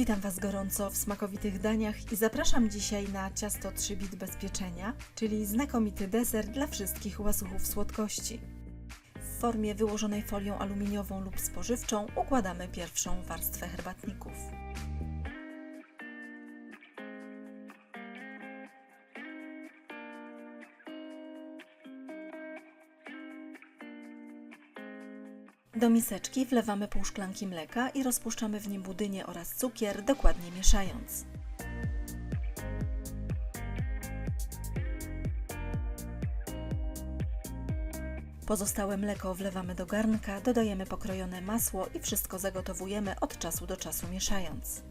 Witam Was gorąco w smakowitych daniach i zapraszam dzisiaj na ciasto 3 bit bezpieczenia, czyli znakomity deser dla wszystkich łasuchów słodkości. W formie wyłożonej folią aluminiową lub spożywczą układamy pierwszą warstwę herbatników. Do miseczki wlewamy pół szklanki mleka i rozpuszczamy w nim budynię oraz cukier, dokładnie mieszając. Pozostałe mleko wlewamy do garnka, dodajemy pokrojone masło i wszystko zagotowujemy od czasu do czasu mieszając.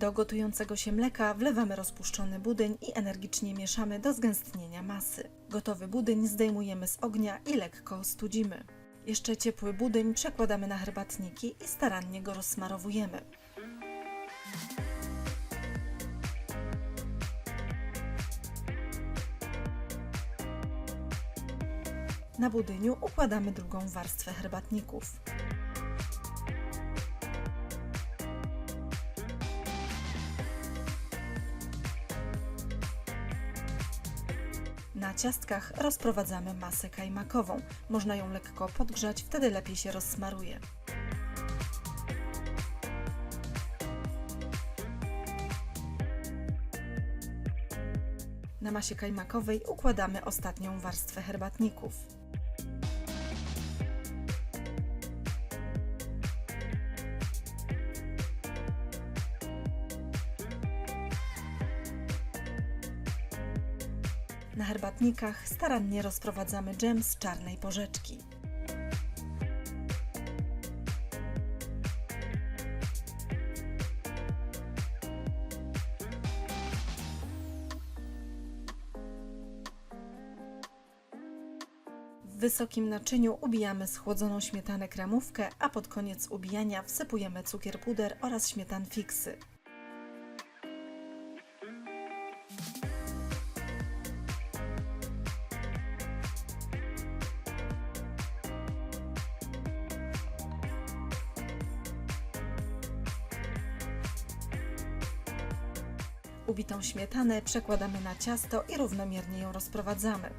Do gotującego się mleka wlewamy rozpuszczony budyń i energicznie mieszamy do zgęstnienia masy. Gotowy budyń zdejmujemy z ognia i lekko studzimy. Jeszcze ciepły budyń przekładamy na herbatniki i starannie go rozsmarowujemy. Na budyniu układamy drugą warstwę herbatników. Na ciastkach rozprowadzamy masę kajmakową. Można ją lekko podgrzać, wtedy lepiej się rozsmaruje. Na masie kajmakowej układamy ostatnią warstwę herbatników. Na herbatnikach starannie rozprowadzamy dżem z czarnej porzeczki. W wysokim naczyniu ubijamy schłodzoną śmietanę kremówkę, a pod koniec ubijania wsypujemy cukier puder oraz śmietan fiksy. Ubitą śmietanę przekładamy na ciasto i równomiernie ją rozprowadzamy.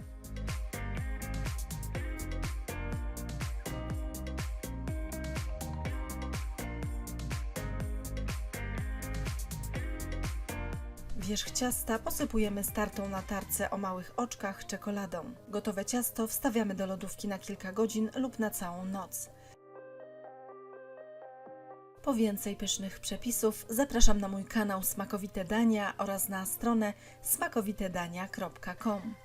Wierzch ciasta posypujemy startą na tarce o małych oczkach czekoladą. Gotowe ciasto wstawiamy do lodówki na kilka godzin lub na całą noc. Po więcej pysznych przepisów zapraszam na mój kanał Smakowite Dania oraz na stronę smakowitedania.com.